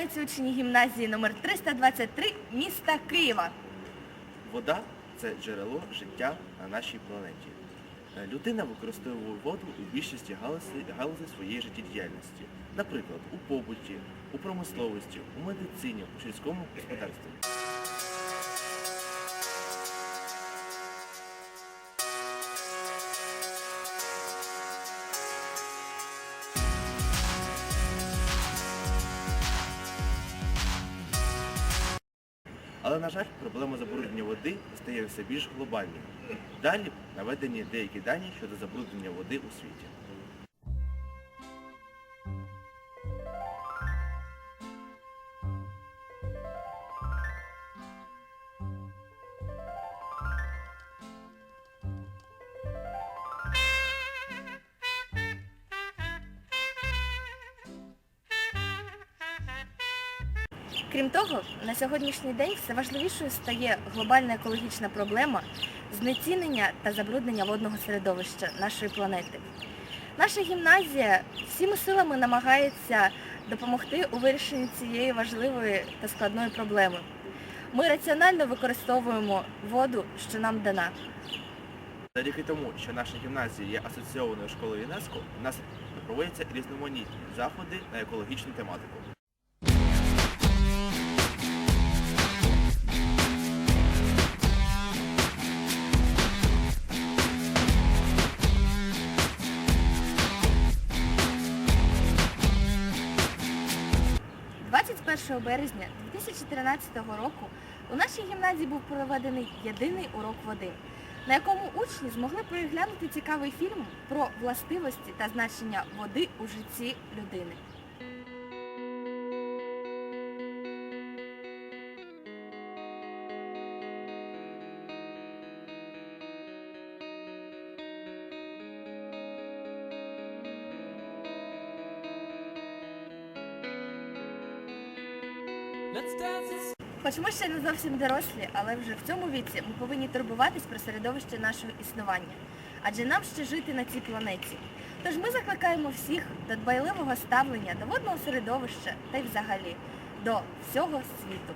вітаються учні гімназії номер 323 міста Києва. Вода це джерело життя на нашій планеті. Е, Людина використовує воду у більшості галузей своєї життєдіяльності. Наприклад, у побуті, у промисловості, у медицині, у сільському господарстві. Але, на жаль, проблема забруднення води стає все більш глобальною. Далі наведені деякі дані щодо забруднення води у світі. Крім того, на сьогоднішній день все важливішою стає глобальна екологічна проблема знецінення та забруднення водного середовища нашої планети. Наша гімназія всіми силами намагається допомогти у вирішенні цієї важливої та складної проблеми. Ми раціонально використовуємо воду, що нам дана. Завдяки тому, що наша гімназія є асоційованою школою ЮНЕСКО, у нас проводяться різноманітні заходи на екологічну тематику. – 21 березня 2013 року у нашій гімназії був проведений єдиний урок води, на якому учні змогли переглянути цікавий фільм про властивості та значення води у житті людини. Хоч ми ще не зовсім дорослі, але вже в цьому віці ми повинні турбуватись про середовище нашого існування, адже нам ще жити на цій планеті. Тож ми закликаємо всіх до дбайливого ставлення до водного середовища та й взагалі до всього світу.